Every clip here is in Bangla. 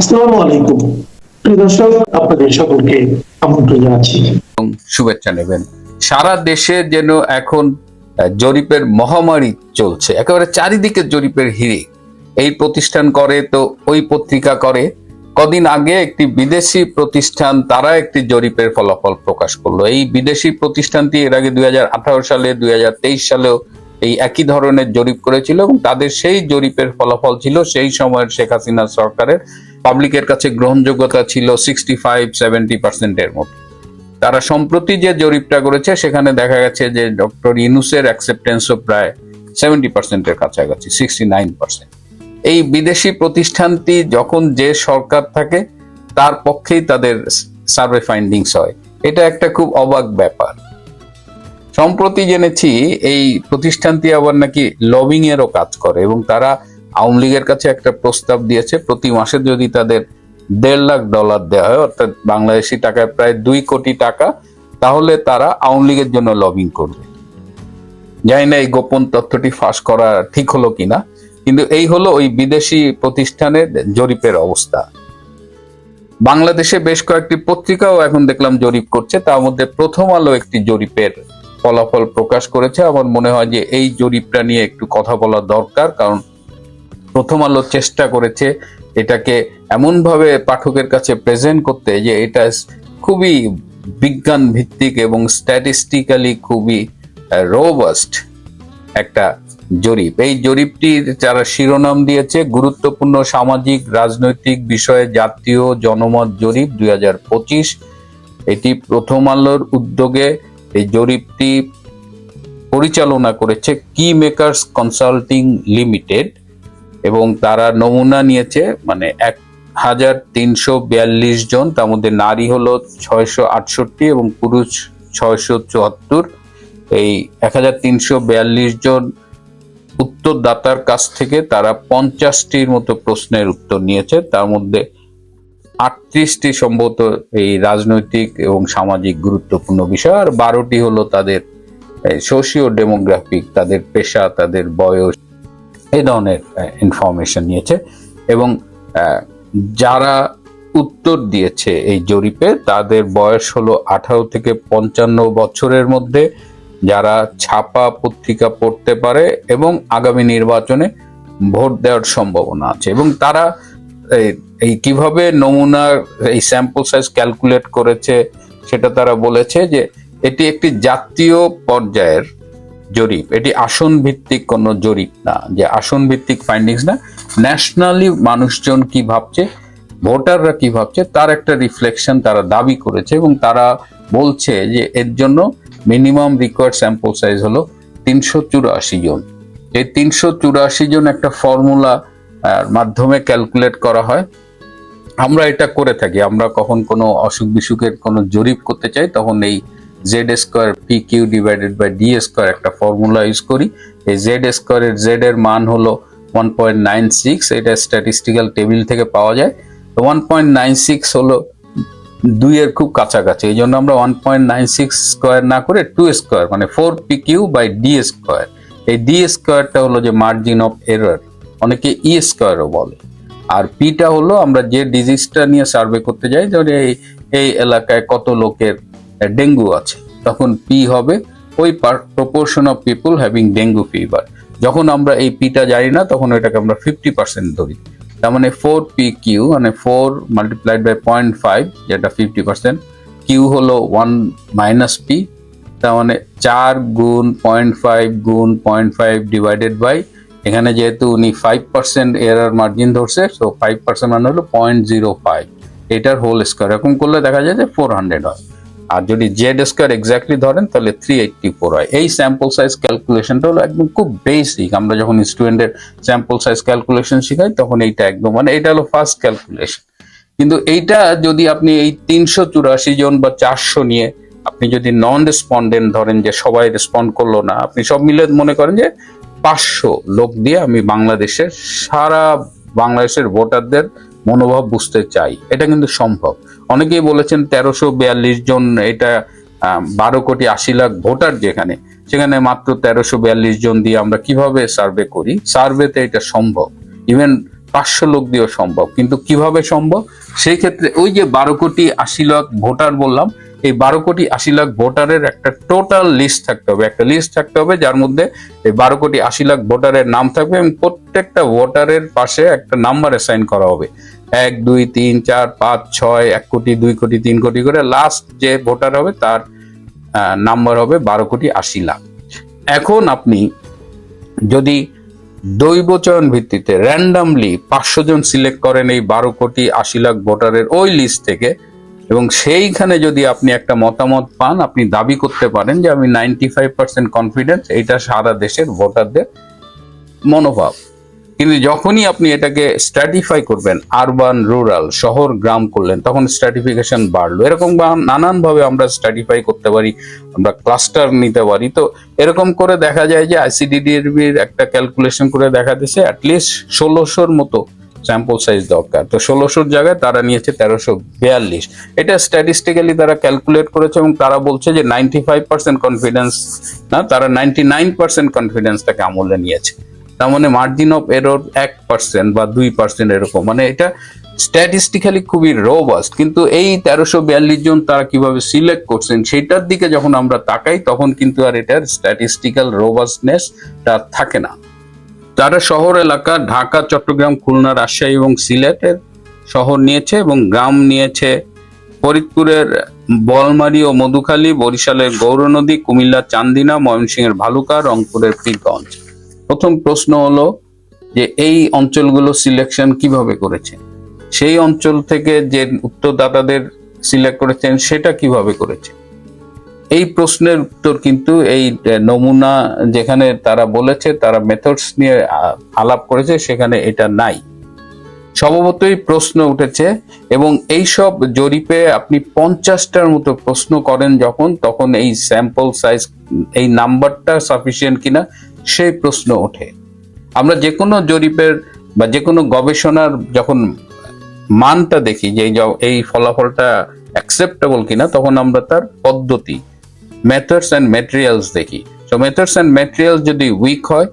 আসসালামু আলাইকুম। প্রিয় দর্শক, আপনাদের সকলকে আমন্ত্রণ জানাচ্ছি। শুভেচ্ছা নেবেন। সারা দেশে যেন এখন জরিপের মহামারী চলছে, একেবারে চারিদিকে জরিপের এই প্রতিষ্ঠান করে তো, ওই পত্রিকা করে। কদিন আগে একটি বিদেশি প্রতিষ্ঠান, তারা একটি জরিপের ফলাফল প্রকাশ করল। এই বিদেশি প্রতিষ্ঠানটি এর আগে দুই হাজার আঠারো সালে, দুই হাজার তেইশ সালেও এই একই ধরনের জরিপ করেছিল এবং তাদের সেই জরিপের ফলাফল ছিল সেই সময়ের শেখ হাসিনা সরকারের। পাবলিকের কাছে গ্রহণযোগ্যতা ছিল সিক্সটি ফাইভ সেভেন্টি পার্সেন্টের মতো। তারা সম্প্রতি যে জরিপটা করেছে, সেখানে দেখা গেছে যে ডক্টর ইনুসের অ্যাকসেপ্টেন্সও প্রায় সেভেন্টি পার্সেন্টের কাছাকাছি সিক্সটি নাইন পার্সেন্ট এই বিদেশি প্রতিষ্ঠানটি যখন যে সরকার থাকে, তার পক্ষেই তাদের সার্ভে ফাইন্ডিংস হয়। এটা একটা খুব অবাক ব্যাপার। সম্প্রতি জেনেছি, এই প্রতিষ্ঠানটি আবার নাকি লবিং এরও কাজ করে এবং তারা আওয়ামী লীগের কাছে একটা প্রস্তাব দিয়েছে, প্রতি মাসে যদি তাদের দেড় লাখ ডলার দেওয়া হয়, অর্থাৎ বাংলাদেশি টাকায় প্রায় দুই কোটি টাকা, তাহলে তারা আওয়ামী লীগের জন্য লবিং করবে। জানি না এই গোপন তথ্যটি ফাঁস করা ঠিক হলো কিনা, কিন্তু এই হলো ওই বিদেশি প্রতিষ্ঠানের জরিপের অবস্থা। বাংলাদেশে বেশ কয়েকটি পত্রিকাও এখন দেখলাম জরিপ করছে, তার মধ্যে প্রথম আলো একটি জরিপের ফলাফল প্রকাশ করেছে। আমার মনে হয় যে এই জরিপটা নিয়ে একটু কথা বলা দরকার, কারণ প্রথম আলো চেষ্টা করেছে এটাকে এমনভাবে পাঠকের কাছে প্রেজেন্ট করতে যে এটা খুবই বিজ্ঞান ভিত্তিক এবং স্ট্যাটিস্টিক্যালি খুবই রোবাস্ট একটা জরিপ। এই জরিপটির যারা শিরোনাম দিয়েছে, গুরুত্বপূর্ণ সামাজিক, রাজনৈতিক বিষয়ে জাতীয় জনমত জরিপ দুই হাজার পঁচিশ। এটি প্রথম আলোর উদ্যোগে এই জরিপটি পরিচালনা করেছে কি মেকার্স কনসাল্টিং লিমিটেড এবং তারা নমুনা নিয়েছে মানে এক হাজার তিনশো বিয়াল্লিশ জন, তার মধ্যে নারী হলো ছয়শো আটষট্টি এবং পুরুষ ছয়শো চুয়াত্তর। এই এক হাজার তিনশো বিয়াল্লিশ জন উত্তরদাতার কাছ থেকে তারা পঞ্চাশটির মতো প্রশ্নের উত্তর নিয়েছে। তার মধ্যে আটত্রিশটি সম্ভবত এই রাজনৈতিক এবং সামাজিক গুরুত্বপূর্ণ বিষয়, আর বারোটি হলো তাদের সোশিও ডেমোগ্রাফিক, তাদের পেশা, তাদের বয়স। এই ধরনের ইনফরমেশন নিয়েছে এবং যারা উত্তর দিয়েছে এই জরিপে, তাদের বয়স হলো আঠারো থেকে পঞ্চান্ন বছরের মধ্যে। যারা ছাপা পত্রিকা পড়তে পারে এবং আগামী নির্বাচনে ভোট দেওয়ার সম্ভাবনা আছে এবং তারা, এই- কীভাবে নমুনার এই স্যাম্পল সাইজ ক্যালকুলেট করেছে, সেটা তারা বলেছে যে, এটি একটি জাতীয় পর্যায়ের জরিপ। এটি আসন ভিত্তিক কোনো জরিপ না। যে আসন ভিত্তিক ফাইন্ডিংস না ন্যাশনালি মানুষজন কি ভাবছে, ভোটাররা কি ভাবছে, তার একটা রিফ্লেকশন তারা দাবি করেছে এবং তারা বলছে যে এর জন্য মিনিমাম রিকোয়ার্ড স্যাম্পল সাইজ হলো তিনশো চুরাশি জন। এই তিনশো চুরাশি জন একটা ফর্মুলা মাধ্যমে ক্যালকুলেট করা হয়। আমরা এটা করে থাকি। আমরা কখন কোনো অসুখ বিসুখের কোনো জরিপ করতে চাই, তখন এই Z square P Q divided by D square একটা ফর্মুলা ইউজ করি। এই জেড স্কোয়ারের জেড এর মান হলো ওয়ান পয়েন্ট নাইন সিক্স এটা স্ট্যাটিস্টিক্যাল টেবিল থেকে পাওয়া যায়। ওয়ান পয়েন্ট নাইন সিক্স হলো দুইয়ের খুব কাছাকাছি, এই জন্য আমরা one point nine six square না করে টু স্কোয়ার মানে four P Q by D square এই ডি স্কোয়ারটা হলো যে মার্জিন অফ এরর অনেকে ই স্কোয়ারও বলে। আর পিটা হলো আমরা যে ডিজিজটা নিয়ে সার্ভে করতে যাই যেমন এই এই এলাকায় কত লোকের ডেঙ্গু আছে। তখন পি হবে ওই proportion of people having dengue fever যখন আমরা এই পিটা জানি না, তখন এটাকে আমরা ফিফটি পার্সেন্ট ধরি। তার মানে ফোর পি কিউ মানে four multiplied by point five যেটা ফিফটি পার্সেন্ট কিউ হলো ওয়ান মাইনাস পি তার মানে চার গুণ পয়েন্ট ফাইভ গুণ পয়েন্ট ফাইভ ডিভাইডেড বাই এখানে যেহেতু উনি ফাইভ পার্সেন্ট এরার মার্জিন ধরছে সো ফাইভ পার্সেন্ট মানে হলো পয়েন্ট জিরো ফাইভ এটার হোল স্কোয়ার এরকম করলে দেখা যায় যে ফোর হান্ড্রেড হয়। আর যদি জেড স্কোয়ার এক্স্যাক্টলি ধরেন, তাহলে থ্রি এইটটি ফোর হয়। এই স্যাম্পল সাইজ ক্যালকুলেশনটা হলো একদম খুব বেসিক আমরা যখন স্টুডেন্টের স্যাম্পল সাইজ ক্যালকুলেশন শিখাই, তখন এইটা একদম মানে এটা হলো ফার্স্ট ক্যালকুলেশন কিন্তু এইটা যদি আপনি এই তিনশো চুরাশি জন বা চারশো নিয়ে আপনি যদি নন রেসপন্ডেন্ট ধরেন যে সবাই রেসপন্ড করল না, আপনি সব মিলে মনে করেন যে পাঁচশো লোক দিয়ে আমি বাংলাদেশের সারা বাংলাদেশের ভোটারদের মনোভাব বুঝতে চাই। এটা কিন্তু সম্ভব। অনেকেই বলেছেন তেরোশো বিয়াল্লিশ জন এটা বারো কোটি আশি লাখ ভোটার যেখানে, সেখানে মাত্র তেরোশো বিয়াল্লিশ জন দিয়ে আমরা কীভাবে সার্ভে করি? সার্ভেতে এটা সম্ভব। ইভেন পাঁচশো লোক দিয়েও সম্ভব। কিন্তু কীভাবে সম্ভব? সেই ক্ষেত্রে ওই যে বারো কোটি আশি লাখ ভোটার বললাম এই বারো কোটি আশি লাখ ভোটারের একটা টোটাল লিস্ট থাকতে হবে। একটা লিস্ট থাকতে হবে যার মধ্যে এই বারো কোটি আশি লাখ ভোটারের নাম থাকবে এবং প্রত্যেকটা ভোটারের পাশে একটা নাম্বার অ্যাসাইন করা হবে। এক, দুই, তিন, চার, পাঁচ, ছয়, এক কোটি, দুই কোটি, তিন কোটি করে লাস্ট যে ভোটার হবে তার নাম্বার হবে বারো কোটি আশি লাখ। এখন আপনি যদি দৈব চয়ন ভিত্তিতে র্যান্ডামলি পাঁচশো জন সিলেক্ট করেন এই বারো কোটি আশি লাখ ভোটারের ওই লিস্ট থেকে এবং সেইখানে যদি আপনি একটা মতামত পান, আপনি দাবি করতে পারেন যে আমি নাইনটি ফাইভ পার্সেন্ট কনফিডেন্স এটা সারা দেশের ভোটারদের মনোভাব। কিন্তু যখনই আপনি এটাকে স্ট্র্যাটিফাই করবেন আরবান রুরাল শহর, গ্রাম করলেন, তখন স্ট্র্যাটিফিকেশন বাড়লো। এরকম নানানভাবে আমরা স্ট্র্যাটিফাই করতে পারি, আমরা ক্লাস্টার নিতে পারি। তো এরকম করে দেখা যায় যে আইসিডিডির একটা ক্যালকুলেশন করে দেখা দিচ্ছে অ্যাটলিস্ট ষোলোশোর মতো স্যাম্পল সাইজ দরকার। তো ষোলোশোর জায়গায় তারা নিয়েছে তেরোশো বিয়াল্লিশ। এটা স্ট্যাটিস্টিক্যালি তারা ক্যালকুলেট করেছে এবং তারা বলছে যে নাইনটি ফাইভ পার্সেন্ট কনফিডেন্স না, তারা নাইনটি নাইন পার্সেন্ট কনফিডেন্সটাকে আমলে নিয়েছে। তার মানে মার্জিন অফ এরর এক পার্সেন্ট বা দুই পার্সেন্ট এরকম। মানে এটা স্ট্যাটিস্টিক্যালি খুবই রোবাস্ট কিন্তু এই তেরোশো বিয়াল্লিশ জন তারা কীভাবে সিলেক্ট করছেন, সেটার দিকে যখন আমরা তাকাই, তখন কিন্তু আর এটার স্ট্যাটিস্টিক্যাল রোবাস্টনেসটা থাকে না। তারা শহর এলাকা ঢাকা, চট্টগ্রাম, খুলনা, রাজশাহী এবং সিলেটের শহর নিয়েছে এবং গ্রাম নিয়েছে। ফরিদপুরের বলমারি ও মধুখালী, বরিশালের গৌরনদী কুমিল্লার চান্দিনা, ময়মনসিংহের ভালুকা, রংপুরের পীরগঞ্জ। প্রথম প্রশ্ন হলো যে এই অঞ্চলগুলো সিলেকশন কীভাবে করেছে? সেই অঞ্চল থেকে যে উত্তরদাতাদের সিলেক্ট করেছেন, সেটা কীভাবে করেছে? এই প্রশ্নের উত্তর কিন্তু এই নমুনা যেখানে তারা বলেছে, তারা মেথডস নিয়ে আলাপ করেছে, সেখানে এটা নাই। স্বভাবতই প্রশ্ন উঠেছে এবং এই সব জরিপে আপনি পঞ্চাশটার মতো প্রশ্ন করেন যখন, তখন এই স্যাম্পল সাইজ এই নাম্বারটা সাফিসিয়েন্ট কিনা, সেই প্রশ্ন ওঠে। আমরা যে কোনো জরিপের বা যে কোনো গবেষণার যখন মানটা দেখি যে এই ফলাফলটা অ্যাকসেপ্টেবল কিনা, তখন আমরা তার পদ্ধতি মেথডস অ্যান্ড মেটেরিয়ালস দেখি। তো মেথডস অ্যান্ড মেটেরিয়ালস যদি উইক হয়,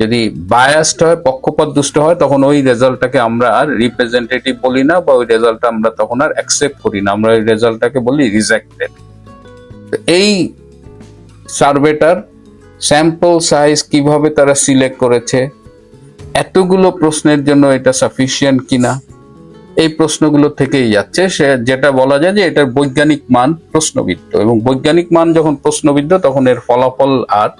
যদি বায়াসড হয় পক্ষপাত দুষ্ট হয়, তখন ওই রেজাল্টটাকে আমরা আর রিপ্রেজেন্টেটিভ বলি না, বা ওই রেজাল্টটা আমরা তখন আর অ্যাকসেপ্ট করি না। আমরা ওই রেজাল্টটাকে বলি রিজেক্টেড এই সার্ভেটার স্যাম্পল সাইজ কীভাবে তারা সিলেক্ট করেছে, এতগুলো প্রশ্নের জন্য এটা সাফিসিয়েন্ট কিনা এই প্রশ্নগুলো থেকেই যাচ্ছে। সে যেটা বলা যায় যে এটার বৈজ্ঞানিক মান প্রশ্নবিদ্ধ এবং বৈজ্ঞানিক মান যখন প্রশ্নবিদ্ধ, তখন এর ফলাফল আর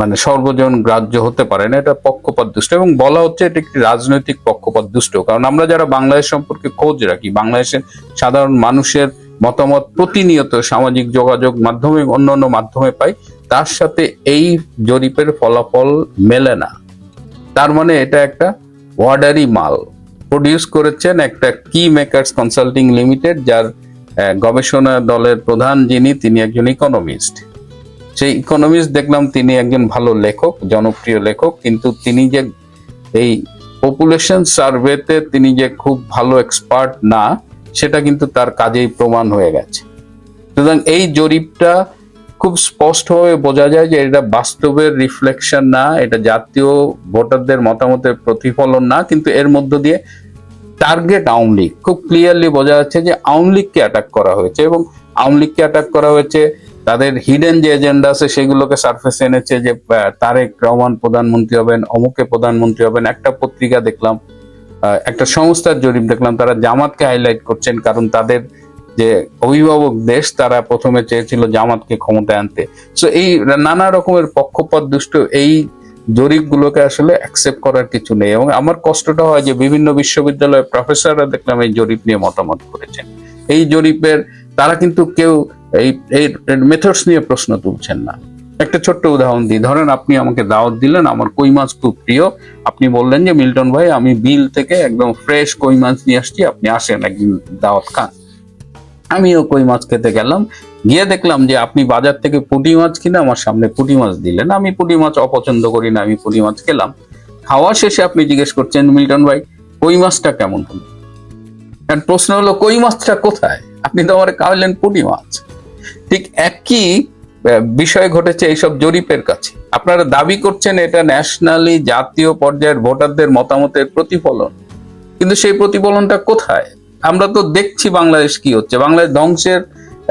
মানে সর্বজন গ্রাহ্য হতে পারে না। এটা পক্ষপাত দুষ্ট এবং বলা হচ্ছে এটা একটি রাজনৈতিক পক্ষপাত দুষ্ট কারণ আমরা যারা বাংলাদেশ সম্পর্কে খোঁজ রাখি, বাংলাদেশের সাধারণ মানুষের মতামত প্রতিনিয়ত সামাজিক যোগাযোগ মাধ্যমে অন্যান্য মাধ্যমে পাই, তার সাথে এই জরিপের ফলাফল মেলে না। তার মানে এটা একটা ওয়ার্ডারি মাল। প্রডিউস করেছেন একটা কি মেকার্স কনসাল্টিং লিমিটেড যার গবেষণা দলের প্রধান যিনি, তিনি একজন ইকোনমিস্ট সেই ইকোনমিস্ট দেখলাম তিনি একজন ভালো লেখক, জনপ্রিয় লেখক, কিন্তু তিনি যে এই পপুলেশন সার্ভেতে তিনি যে খুব ভালো এক্সপার্ট না, সেটা কিন্তু তার কাজেই প্রমাণ হয়ে গেছে। সুতরাং এই জরিপটা খুব স্পষ্টভাবে বোঝা যায় যে এটা বাস্তবের রিফ্লেকশন না, এটা জাতীয় ভোটারদের মতামতের প্রতিফলন না, কিন্তু এর মধ্য দিয়ে টার্গেট আওয়ামী লীগ খুব ক্লিয়ারলি বোঝা যাচ্ছে যে আওয়ামী লীগকে অ্যাটাক করা হয়েছে এবং আওয়ামী লীগকে অ্যাটাক করা হয়েছে, তাদের হিডেন যে এজেন্ডা আছে সেগুলোকে সার্ফেসে এনেছে যে তারেক রহমান প্রধানমন্ত্রী হবেন অমুকে প্রধানমন্ত্রী হবেন। একটা পত্রিকা দেখলাম একটা সংস্থার জরিপ দেখলাম, তারা জামাতকে হাইলাইট করছেন কারণ তাদের যে অভিভাবক দেশ, তারা প্রথমে চেয়েছিল জামাতকে ক্ষমতায় আনতে। সো এই নানা রকমের পক্ষপাত দুষ্ট এই জরিপগুলোকে আসলে অ্যাকসেপ্ট করার কিছু নেই। এবং আমার কষ্টটা হয় যে বিভিন্ন বিশ্ববিদ্যালয়ের প্রফেসররা দেখলাম এই জরিপ নিয়ে মতামত করেছেন। এই জরিপের, তারা কিন্তু কেউ এই এই মেথডস নিয়ে প্রশ্ন তুলছেন না। একটা ছোট্ট উদাহরণ দিই। ধরেন আপনি আমাকে দাওয়াত দিলেন, আমার কই মাছ খুব প্রিয়। আপনি বললেন যে, মিল্টন ভাই, আমি বিল থেকে একদম ফ্রেশ কই মাছ নিয়ে আসছি, আপনি আসেন, একদিন দাওয়াত খান। আমিও কই মাছ খেতে গেলাম। গিয়ে দেখলাম যে আপনি বাজার থেকে পুঁটি মাছ কিনে আমার সামনে পুঁটি মাছ দিলেন। আমি পুঁটি মাছ অপছন্দ করি না, আমি পুঁটি মাছ খেলাম। খাওয়া শেষে আপনি জিজ্ঞেস করছেন, মিল্টন ভাই, কই মাছটা কেমন হলো কারণ প্রশ্ন হলো, কই মাছটা কোথায়? আপনি তো আমার খাওয়ালেন পুঁটি মাছ। ঠিক একই বিষয় ঘটেছে এইসব জরিপের কাছে। আপনারা দাবি করছেন এটা ন্যাশনালি জাতীয় পর্যায়ের ভোটারদের মতামতের প্রতিফলন। কিন্তু সেই প্রতিফলনটা কোথায়? আমরা তো দেখছি বাংলাদেশ কি হচ্ছে। বাংলাদেশ ধ্বংসের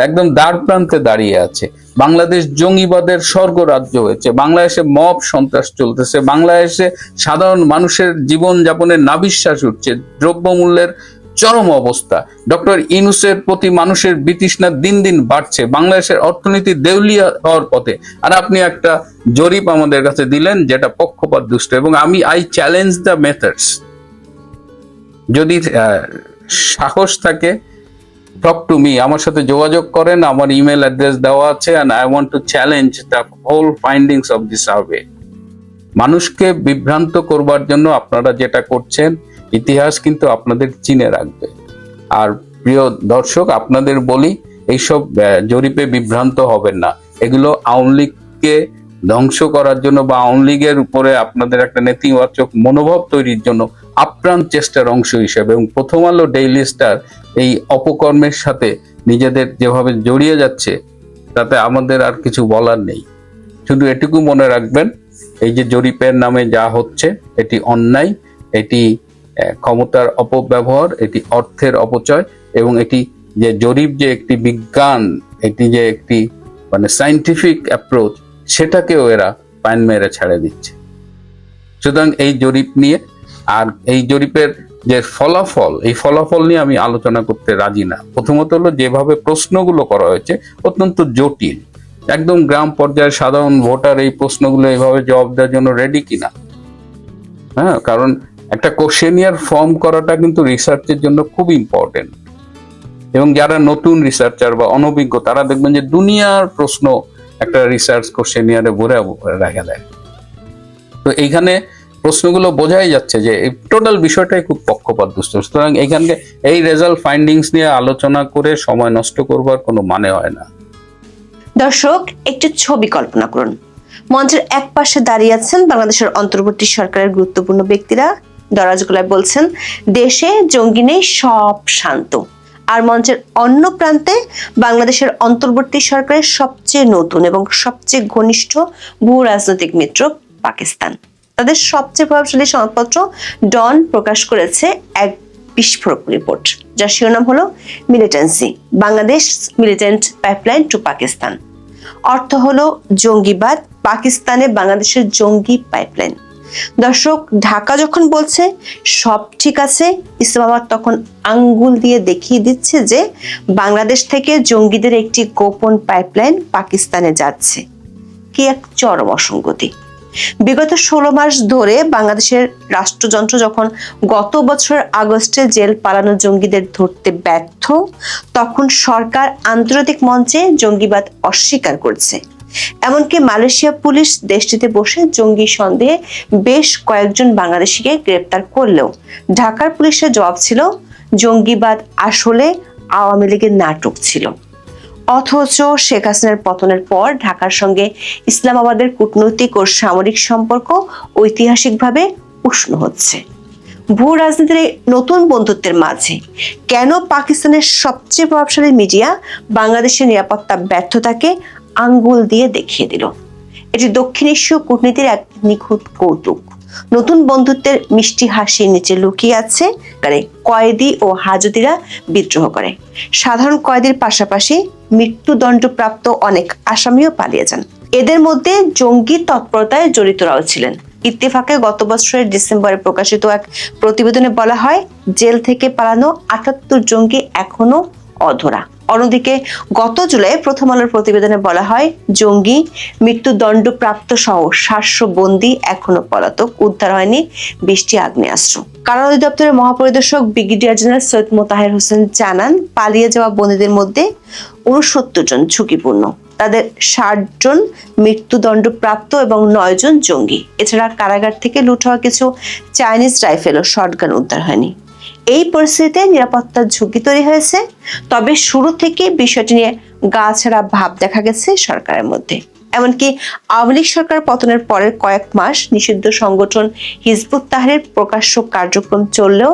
একদম দ্বার প্রান্তে দাঁড়িয়ে আছে। বাংলাদেশ জঙ্গিবাদের স্বর্গ রাজ্য হয়েছে। বাংলাদেশে মব সন্ত্রাস চলতেছে। বাংলাদেশে সাধারণ মানুষের জীবন যাপনের নাবিশ্বাস উঠছে। দ্রব্যমূল্যের চরম অবস্থা। ডক্টর ইনুসের প্রতি মানুষের বিতৃষ্ণা দিন দিন বাড়ছে। বাংলাদেশের অর্থনীতি দেউলিয়া হওয়ার পথে। আর আপনি একটা জরিপ আমাদের কাছে দিলেন, যেটা পক্ষপাত দুষ্ট। এবং আমি আই চ্যালেঞ্জ দ্য মেথডস যদি সাহস থাকে টক টু মি আমার সাথে যোগাযোগ করেন, আমার ইমেল অ্যাড্রেস দেওয়া আছে and I want to challenge the whole findings of the survey মানুষকে বিভ্রান্ত করবার জন্য আপনারা যেটা করছেন, ইতিহাস কিন্তু আপনাদের চিনে রাখবে। আর প্রিয় দর্শক, আপনাদের বলি, এইসব জরিপে বিভ্রান্ত হবেন না। এগুলো আওয়ামী লীগকে ধ্বংস করার জন্য বা আওয়ামী লীগের উপরে আপনাদের একটা নেতিবাচক মনোভাব তৈরির জন্য আপ্রাণ চেষ্টার অংশ হিসেবে এবং প্রথম আলো ডেইলি স্টার এই অপকর্মের সাথে নিজেদের যেভাবে জড়িয়ে যাচ্ছে, তাতে আমাদের আর কিছু বলার নেই। শুধু এটুকু মনে রাখবেন, এই যে জরিপের নামে যা হচ্ছে, এটি অন্যায়, এটি ক্ষমতার অপব্যবহার, এটি অর্থের অপচয় এবং এটি যে জরিপ যে একটি বিজ্ঞান, এটি যে একটি মানে সাইন্টিফিক অ্যাপ্রোচ সেটাকেও এরা পাইন মেরে ছেড়ে দিচ্ছে। সুতরাং এই জরিপ নিয়ে আর এই জরিপের যে ফলাফল, এই ফলাফল নিয়ে আমি আলোচনা করতে রাজি না। প্রথমত হলো, যেভাবে প্রশ্নগুলো করা হয়েছে, অত্যন্ত জটিল। একদম গ্রাম পর্যায়ের সাধারণ ভোটার এই প্রশ্নগুলো এইভাবে জবাব দেওয়ার জন্য রেডি কিনা? হ্যাঁ কারণ একটা কোশ্চেনিয়ার ফর্ম করাটা কিন্তু রিসার্চের জন্য খুব ইম্পর্টেন্ট এবং যারা নতুন রিসার্চার বা অনভিজ্ঞ, তারা দেখবেন যে দুনিয়ার প্রশ্ন একটা রিসার্চ কোশ্চেনিয়ারে ভরে রেখে দেয় তো এইখানে প্রশ্নগুলো বোঝাই যাচ্ছে যে টোটাল বিষয়টাই খুব পক্ষপাত দুষ্ট সুতরাং এইখানকে এই রেজাল্ট ফাইন্ডিংস নিয়ে আলোচনা করে সময় নষ্ট করবার কোনো মানে হয় না। দর্শক, একটি ছবি কল্পনা করুন। মঞ্চের এক পাশে দাঁড়িয়ে আছেন বাংলাদেশের অন্তর্বর্তী সরকারের গুরুত্বপূর্ণ ব্যক্তিরা। দরাজগুলায় বলছেন, দেশে জঙ্গি নেই, সব শান্ত। আর মঞ্চের অন্য প্রান্তে বাংলাদেশের অন্তর্বর্তী সরকারের সবচেয়ে নতুন এবং সবচেয়ে ঘনিষ্ঠ ভূ রাজনৈতিক মিত্র পাকিস্তান। তাদের সবচেয়ে প্রভাবশালী সংবাদপত্র ডন প্রকাশ করেছে এক বিস্ফোরক রিপোর্ট, যার শিরোনাম হলো militancy, Bangladesh militant pipeline to Pakistan. অর্থ হলো জঙ্গিবাদ, পাকিস্তানে বাংলাদেশের জঙ্গি পাইপলাইন। দর্শক, ঢাকা যখন বলছে, সব ঠিক আছে ইসলামাবাদ তখন আঙ্গুল দিয়ে দেখিয়ে দিচ্ছে যে বাংলাদেশ থেকে জঙ্গিদের একটি গোপন পাইপলাইন পাকিস্তানে যাচ্ছে। কি এক চরম অসঙ্গতি। বিগত ষোলো মাস ধরে বাংলাদেশের রাষ্ট্রযন্ত্র যখন গত বছর আগস্টে জেল পালানো জঙ্গিদের ধরতে ব্যর্থ, তখন সরকার আন্তর্জাতিক মঞ্চে জঙ্গিবাদ অস্বীকার করছে। এমনকি মালয়েশিয়া পুলিশ দেশটিতে বসে জঙ্গি সন্দেহে বেশ কয়েকজন বাংলাদেশিকে গ্রেপ্তার করলেও ঢাকার পুলিশের জবাব ছিল, জঙ্গিবাদ আসলে আওয়ামী লীগের নাটক ছিল। অথচ শেখ হাসিনার পতনের পর ঢাকার সঙ্গে ইসলামাবাদের কূটনৈতিক ও সামরিক সম্পর্ক ঐতিহাসিকভাবে উষ্ণ হচ্ছে। ভূ রাজনীতির নতুন বন্ধুত্বের মাঝে কেন পাকিস্তানের সবচেয়ে প্রভাবশালী মিডিয়া বাংলাদেশের নিরাপত্তা ব্যর্থতাকে আঙ্গুল দিয়ে দেখিয়ে দিল? এটি দক্ষিণ এশীয় কূটনীতির এক নিখুঁত কৌতুক। নতুন বন্ধুত্বের মিষ্টি হাসির নিচে লুকিয়ে আছে করে কয়েদি ও হাজতিরা বিদ্রোহ করে। সাধারণ কয়েদির পাশাপাশি মৃত্যুদণ্ডপ্রাপ্ত অনেক আসামিও পালিয়ে যান। এদের মধ্যে জঙ্গি তৎপরতায় জড়িতরাও ছিলেন। ইত্তেফাকে গত বছরের ডিসেম্বরে প্রকাশিত এক প্রতিবেদনে বলা হয়, জেল থেকে পালানো আটাত্তর জঙ্গি এখনও অধরা। অন্যদিকে গত জুলাই প্রথম আলোর প্রতিবেদনে বলা হয়, জঙ্গি, মৃত্যুদণ্ডপ্রাপ্ত সহ সাতশো বন্দী এখনও পলাতক, উদ্ধার হয়নি বৃষ্টি আগ্নেয়াস্ত্র। কারা অধিদপ্তরের মহাপরিদর্শক ব্রিগেডিয়ার জেনারেল সৈয়দ মোতাহের হোসেন জানান, পালিয়ে যাওয়া বন্দীদের মধ্যে উনসত্তর জন ঝুঁকিপূর্ণ। তাদের ষাট জন মৃত্যুদণ্ডপ্রাপ্ত এবং নয় জন জঙ্গি। এছাড়া কারাগার থেকে লুট হওয়া কিছু চাইনিজ রাইফেল ও শটগান উদ্ধার হয়নি। এই পরিস্থিতিতে নিরাপত্তার ঝুঁকি তৈরি হয়েছে। তবে শুরু থেকে বিষয়টি নিয়ে গা ছাড়া ভাব দেখা গেছে সরকারের মধ্যে। এমনকি আওয়ামী লীগ সরকার পতনের পরের কয়েক মাস নিষিদ্ধ সংগঠন হিজবুত তাহরের প্রকাশ্য কার্যক্রম চললেও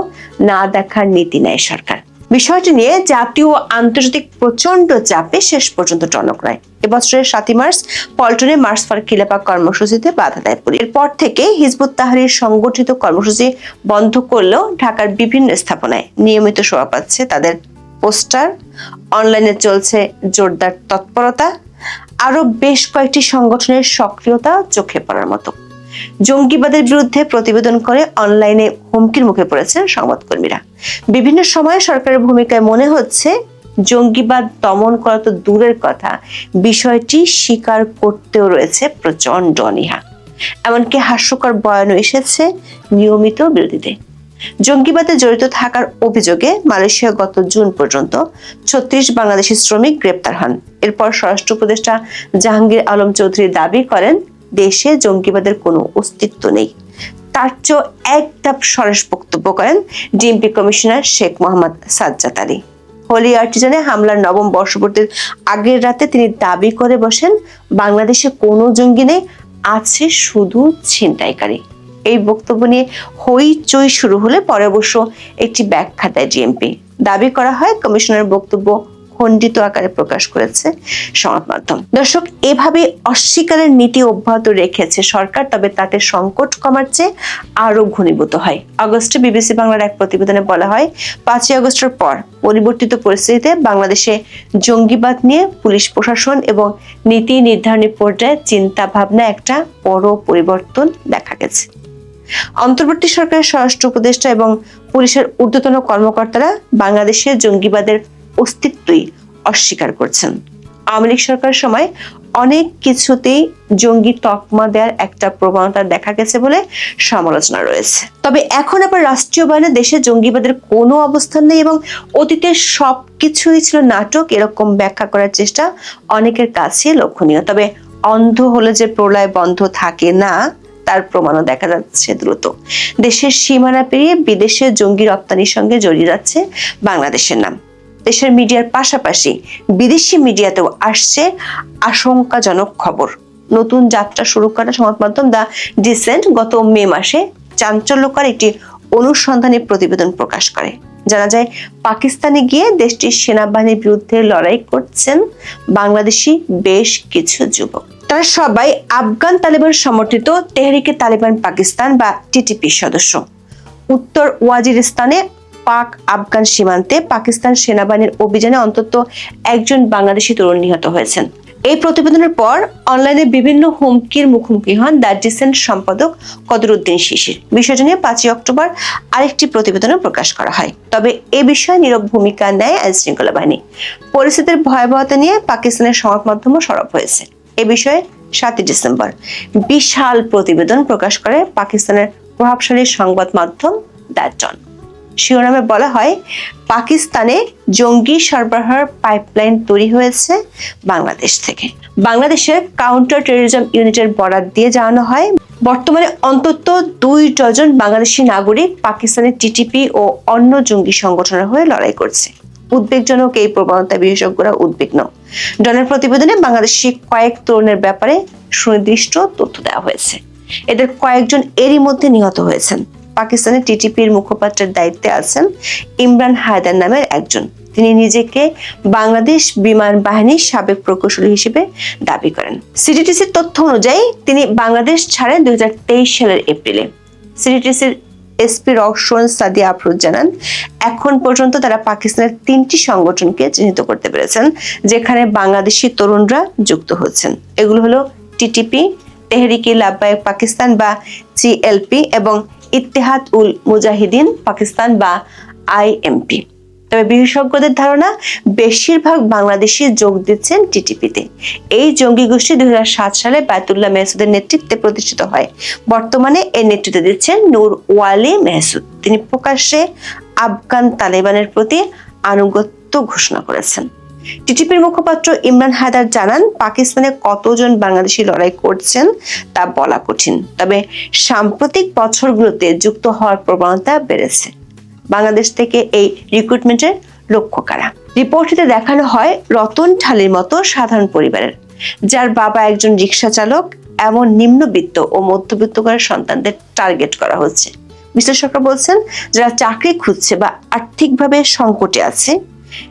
না দেখার নীতি নেয় সরকার। বিষয়টি নিয়ে জাতীয় ও আন্তর্জাতিক প্রচণ্ড চাপে শেষ পর্যন্ত টনক রায় এবছরের সাতই মার্চ পল্টনে মার্চ ফর খিলাফা কর্মসূচিতে বাধা দেয় পুলিশ। এরপর থেকে হিজবুত তাহারির সংগঠিত কর্মসূচি বন্ধ করলেও ঢাকার বিভিন্ন স্থাপনায় নিয়মিত শোভা পাচ্ছে তাদের পোস্টার। অনলাইনে চলছে জোরদার তৎপরতা। আরও বেশ কয়েকটি সংগঠনের সক্রিয়তা চোখে পড়ার মতো। জঙ্গিবাদের বিরুদ্ধে প্রতিবেদন করে অনলাইনে হুমকির মুখে পড়েছেন সংবাদকর্মীরা। বিভিন্ন সময়ে সরকারের ভূমিকায় মনে হচ্ছে জঙ্গিবাদ দমন করা তো দূরের কথা, বিষয়টি স্বীকার করতেও রয়েছে প্রচণ্ড অনীহা। এমনকি হাস্যকর বয়ানও এসেছে নিয়মিত বিরোধীতে জঙ্গিবাদে জড়িত থাকার অভিযোগে মালয়েশিয়া গত জুন পর্যন্ত ছত্রিশ বাংলাদেশি শ্রমিক গ্রেপ্তার হন। এরপর স্বরাষ্ট্র উপদেষ্টা জাহাঙ্গীর আলম চৌধুরী দাবি করেন দেশে জঙ্গিবাদের কোনো অস্তিত্ব নেই। তার চেয়েও এক ধাপ সরেস বক্তব্য করেন DMP commissioner Sheikh Mohammad Sajjad Ali. Holey আর্টিজানে হামলার নবম বর্ষপূর্তির আগের রাতে তিনি দাবি করে বসেন, বাংলাদেশে কোনো জঙ্গি নেই, আছে শুধু ছিনতাইকারী। এই বক্তব্য নিয়ে হইচই শুরু হলে পরে অবশ্য একটি ব্যাখ্যা দেয় ডিএমপি। দাবি করা হয় কমিশনের বক্তব্য খণ্ডিত আকারে প্রকাশ করেছে সংবাদ মাধ্যম। দর্শক, এভাবে অস্বীকারের নীতি অব্যাহত রেখেছে সরকার, তবে তাতে সংকট কমার চেয়ে আরও ঘনীভূত হয়। আগস্টে বিবিসি বাংলার এক প্রতিবেদনে বলা হয়, পাঁচই আগস্টের পর পরিবর্তিত পরিস্থিতিতে বাংলাদেশে জঙ্গিবাদ নিয়ে পুলিশ প্রশাসন এবং নীতি নির্ধারণী পর্যায়ে চিন্তা ভাবনা একটা বড় পরিবর্তন দেখা গেছে। অন্তর্বর্তী সরকারের স্বরাষ্ট্র উপদেষ্টা এবং পুলিশের ঊর্ধ্বতন কর্মকর্তারা বাংলাদেশে জঙ্গিবাদের অস্তিত্বই অস্বীকার করছেন। আওয়ামী লীগ সরকারের সময় অনেক কিছুতেই জঙ্গি তকমা দেওয়ার একটা প্রবণতা দেখা গেছে বলে সমালোচনা রয়েছে। তবে এখন আবার রাষ্ট্রীয় বাহিনী দেশে জঙ্গিবাদের কোনো অবস্থান নেই এবং অতীতের সবকিছুই ছিল নাটক, এরকম ব্যাখ্যা করার চেষ্টা অনেকের কাছে লক্ষণীয়। তবে অন্ধ হলে যে প্রলয় বন্ধ থাকে না, তার প্রমাণও দেখা যাচ্ছে দ্রুত। দেশের সীমানা পেরিয়ে বিদেশে জঙ্গি রপ্তানির সঙ্গে জড়িয়ে যাচ্ছে বাংলাদেশের নাম। দেশের মিডিয়ার পাশাপাশি বিদেশি মিডিয়াতেও আসছে আশঙ্কাজনক খবর। নতুন যাত্রা শুরু করা সংবাদ মাধ্যম দ্য ডিসেন্ট গত মে মাসে চাঞ্চল্যকর একটি অনুসন্ধানী প্রতিবেদন প্রকাশ করে। জানা যায়, পাকিস্তানে গিয়ে দেশটির সেনাবাহিনীর বিরুদ্ধে লড়াই করছেন বাংলাদেশি বেশ কিছু যুবক। তারা সবাই আফগান তালেবান সমর্থিত তেহরিকে তালেবান পাকিস্তান বা টিটিপির সদস্য। উত্তর ওয়াজিরিস্তানে পাক আফগান সীমান্তে পাকিস্তান সেনাবাহিনীর অভিযানে অন্তত একজন বাংলাদেশি তরুণ নিহত হয়েছেন। এই প্রতিবেদনের পর অনলাইনে বিভিন্ন হুমকির মুখোমুখি হন দ্য ডিসেন্ট সম্পাদক কদরুদ্দিন শিশির। বিষয়টি নিয়ে পাঁচই অক্টোবর আরেকটি প্রতিবেদনও প্রকাশ করা হয়। তবে এ বিষয়ে নীরব ভূমিকা নেয় আইন শৃঙ্খলা বাহিনী। পরিস্থিতির ভয়াবহতা নিয়ে পাকিস্তানের সংবাদ মাধ্যমও সরব হয়েছে। এ বিষয়ে সাতই ডিসেম্বর বিশাল প্রতিবেদন প্রকাশ করে পাকিস্তানের প্রভাবশালী সংবাদ মাধ্যম দ্য ডন শিরোনামে বলা হয়, পাকিস্তানে জঙ্গি সরবরাহের পাইপলাইন তৈরি হয়েছে বাংলাদেশ থেকে। বাংলাদেশের কাউন্টার টেরোরিজম ইউনিটের বরাত দিয়ে জানানো হয়, বর্তমানে অন্তত দুই ডজন বাংলাদেশি নাগরিক পাকিস্তানের টিটিপি ও অন্য জঙ্গি সংগঠনের হয়ে লড়াই করছে। উদ্বেগজনক এই প্রবণতা বিশেষজ্ঞরা উদ্বিগ্ন। ডনের প্রতিবেদনে বাংলাদেশি কয়েক তরুণের ব্যাপারে সুনির্দিষ্ট তথ্য দেওয়া হয়েছে। এদের কয়েকজন এরই মধ্যে নিহত হয়েছেন। পাকিস্তানের টিটিপির মুখপাত্রের দায়িত্বে আছেন ইমরান হায়দার নামের একজন। তিনি নিজেকে বাংলাদেশ বিমান বাহিনীর সাবেক প্রকৌশলী হিসেবে দাবি করেন। সিটিটিসির তথ্য অনুযায়ী, তিনি বাংলাদেশ ছাড়েন দুই সালের এপ্রিলে। সিটিটিসির এসপি রওশন সাদি আফরোজ জানান, এখন পর্যন্ত তারা পাকিস্তানের তিনটি সংগঠনকে চিহ্নিত করতে পেরেছেন, যেখানে বাংলাদেশি তরুণরা যুক্ত হচ্ছেন। এগুলো হলো টিটিপি তেহরিকি লাভবায়ক পাকিস্তান বা জিএলপি এবং ইত্তেহাদ উল মুজাহিদিন পাকিস্তান বা আইএমপি তবে বিশেষজ্ঞদের ধারণা, বেশিরভাগ বাংলাদেশি যোগ দিচ্ছেন টিটিপিতে এই জঙ্গি গোষ্ঠী দুই হাজার সাত সালে বায়তুল্লাহ মেহসুদের নেতৃত্বে প্রতিষ্ঠিত হয়। বর্তমানে এর নেতৃত্ব দিচ্ছেন নূর ওয়ালি মেহসুদ। তিনি প্রকাশ্যে আফগান তালেবানের প্রতি আনুগত্য ঘোষণা করেছেন। টিটিপির মুখপাত্র ইমরান হায়দার জানান, পাকিস্তানে কতজন বাংলাদেশি লড়াই করছেন তা বলা কঠিন। তবে সাম্প্রতিক বছরগুলোতে যুক্ত হওয়ার প্রবণতা বেড়েছে। বাংলাদেশ থেকে এই রিক্রুটমেন্টের লক্ষ্য কারা? রিপোর্টটিতে দেখানো হয়, রতন ঠালির মতো সাধারণ পরিবারের। যার বাবা একজন রিক্সা চালক, এমন নিম্নবিত্ত ও মধ্যবিত্ত ঘরের সন্তানদের টার্গেট করা হচ্ছে। বিশ্লেষকরা বলছেন, যারা চাকরি খুঁজছে বা আর্থিকভাবে সংকটে আছে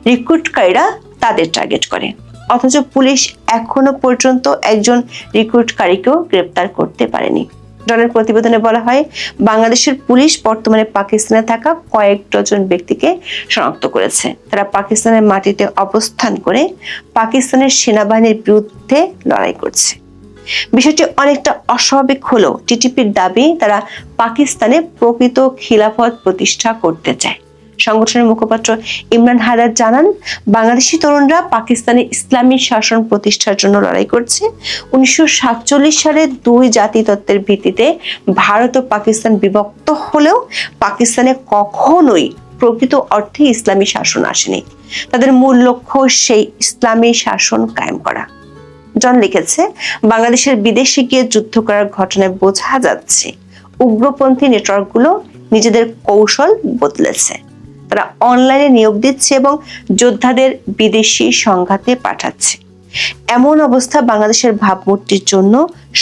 রিক্রুটকারীরা তাদের টার্গেট করে। অথচ পুলিশ এখনও পর্যন্ত একজন রিক্রুটকারীকেও গ্রেপ্তার করতে পারেনি। ডনের প্রতিবেদনে বলা হয়, বাংলাদেশের পুলিশ বর্তমানে পাকিস্তানে থাকা কয়েক ডজন ব্যক্তিকে শনাক্ত করেছে। তারা পাকিস্তানের মাটিতে অবস্থান করে পাকিস্তানের সেনাবাহিনীর বিরুদ্ধে লড়াই করছে। বিষয়টি অনেকটা অস্বাভাবিক হলেও টিটিপির দাবি, তারা পাকিস্তানে প্রকৃত খিলাফত প্রতিষ্ঠা করতে চায়। সংগঠনের মুখপাত্র ইমরান হায়দার জানান, বাংলাদেশি তরুণরা পাকিস্তানে ইসলামী শাসন প্রতিষ্ঠার জন্য লড়াই করছে। উনিশশো সাতচল্লিশ সালে দুই জাতি তত্ত্বের ভিত্তিতে ভারত ও পাকিস্তান বিভক্ত হলেও পাকিস্তানে কখনোই প্রকৃত অর্থে ইসলামী শাসন আসেনি। তাদের মূল লক্ষ্য সেই ইসলামী শাসন কায়েম করা। জন লিখেছে, বাংলাদেশের বিদেশে গিয়ে যুদ্ধ করার ঘটনায় বোঝা যাচ্ছে, উগ্রপন্থী নেটওয়ার্কগুলো নিজেদের কৌশল বদলেছে। তারা অনলাইনে নিয়োগ দিচ্ছে এবং যোদ্ধাদের বিদেশি সংঘাতে পাঠাচ্ছে। এমন অবস্থা বাংলাদেশের ভাবমূর্তির জন্য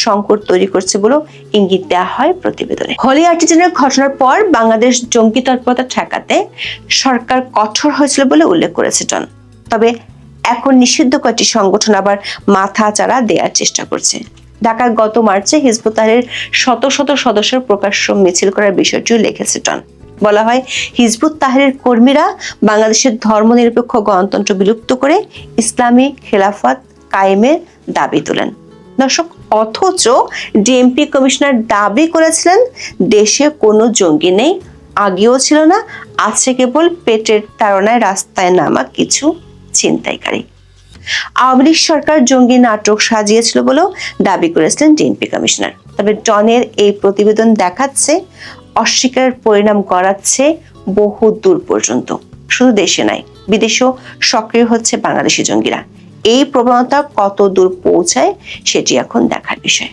সংকট তৈরি করছে বলে ইঙ্গিত দেওয়া হয় প্রতিবেদনে। হোলি আর্টিজেনের ঘটনার পর বাংলাদেশ জঙ্গি তৎপরতা ঠেকাতে সরকার কঠোর হয়েছিল বলে উল্লেখ করেছে জন। তবে এখন নিষিদ্ধ কয়েকটি সংগঠন আবার মাথা চাড়া দেওয়ার চেষ্টা করছে। ঢাকার গত মার্চে হিজবুত শত শত সদস্যের প্রকাশ্য মিছিল করার বিষয়টিও লিখেছে টন বলা হয়। হিজবুত তাহরির কর্মীরা বাংলাদেশের ধর্মনিরপেক্ষ গণতন্ত্র বিলুপ্ত করে ইসলামী খেলাফত কায়েমের দাবি তোলেন। দর্শক, অথচ ডিএমপি কমিশনার দাবি করেছিলেন, দেশে কোনো জঙ্গি নেই, আগেও ছিল না, আছে কেবল পেটের তাড়নায় রাস্তায় নামা কিছু ছিনতাইকারী। আওয়ামী লীগ সরকার জঙ্গি নাটক সাজিয়েছিল বলেও দাবি করেছিলেন ডিএনপি কমিশনার। তবে ডনের এই প্রতিবেদন দেখাচ্ছে অস্বীকারের পরিণাম করাচ্ছে বহু দূর পর্যন্ত। শুধু দেশে নাই বিদেশেও সক্রিয় হচ্ছে বাংলাদেশি জঙ্গিরা। এই প্রবণতা কত দূর পৌঁছায় সেটি এখন দেখার বিষয়।